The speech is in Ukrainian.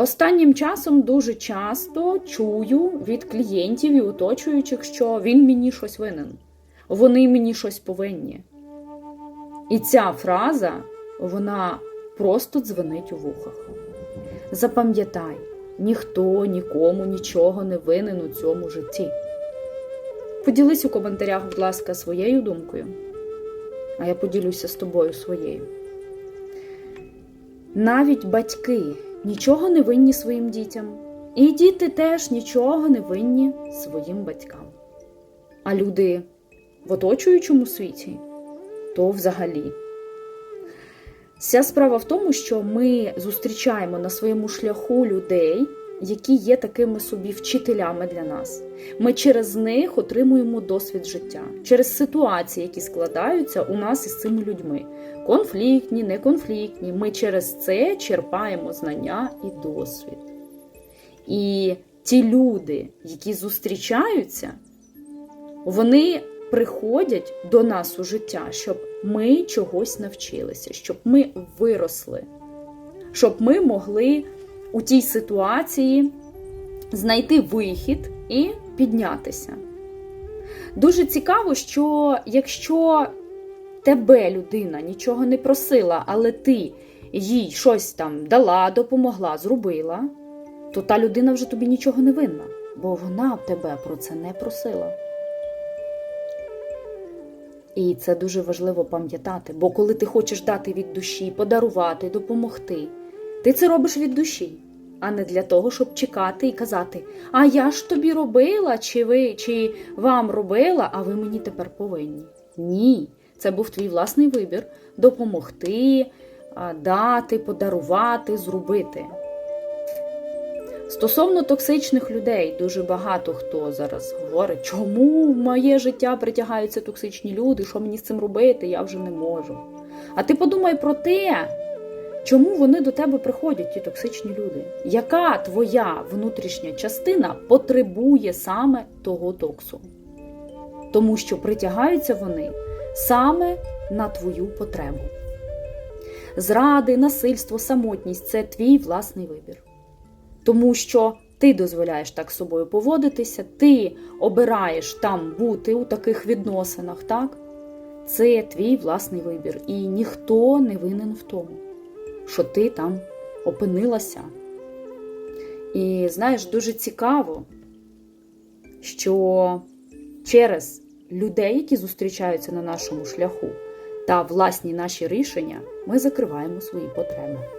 Останнім часом дуже часто чую від клієнтів і оточуючих, що він мені щось винен, вони мені щось повинні. І ця фраза, вона просто дзвенить у вухах. Запам'ятай, ніхто нікому нічого не винен у цьому житті. Поділись у коментарях, будь ласка, своєю думкою, а я поділюся з тобою своєю. Навіть батьки нічого не винні своїм дітям, і діти теж нічого не винні своїм батькам. А люди в оточуючому світі то взагалі. Вся справа в тому, що ми зустрічаємо на своєму шляху людей, які є такими собі вчителями для нас. Ми через них отримуємо досвід життя, через ситуації, які складаються у нас із цими людьми. Конфліктні, неконфліктні. Ми через це черпаємо знання і досвід. І ті люди, які зустрічаються, вони приходять до нас у життя, щоб ми чогось навчилися, щоб ми виросли, щоб ми могли у тій ситуації знайти вихід і піднятися. Дуже цікаво, що якщо тебе людина нічого не просила, але ти їй щось там дала, допомогла, зробила, то та людина вже тобі нічого не винна, бо вона тебе про це не просила. І це дуже важливо пам'ятати, бо коли ти хочеш дати від душі, подарувати, допомогти, ти це робиш від душі, а не для того, щоб чекати і казати: А я ж тобі робила, чи ви, чи вам робила, а ви мені тепер повинні. Ні, це був твій власний вибір допомогти, дати, подарувати, зробити. Стосовно токсичних людей, дуже багато хто зараз говорить, чому в моє життя притягаються токсичні люди, що мені з цим робити, я вже не можу. А ти подумай про те, чому вони до тебе приходять, ті токсичні люди. Яка твоя внутрішня частина потребує саме того токсу? Тому що притягаються вони саме на твою потребу. Зради, насильство, самотність це твій власний вибір. Тому що ти дозволяєш так з собою поводитися, ти обираєш там бути у таких відносинах, так? Це твій власний вибір. І ніхто не винен в тому, що ти там опинилася. І знаєш, дуже цікаво, що через людей, які зустрічаються на нашому шляху, та власні наші рішення, ми закриваємо свої потреби.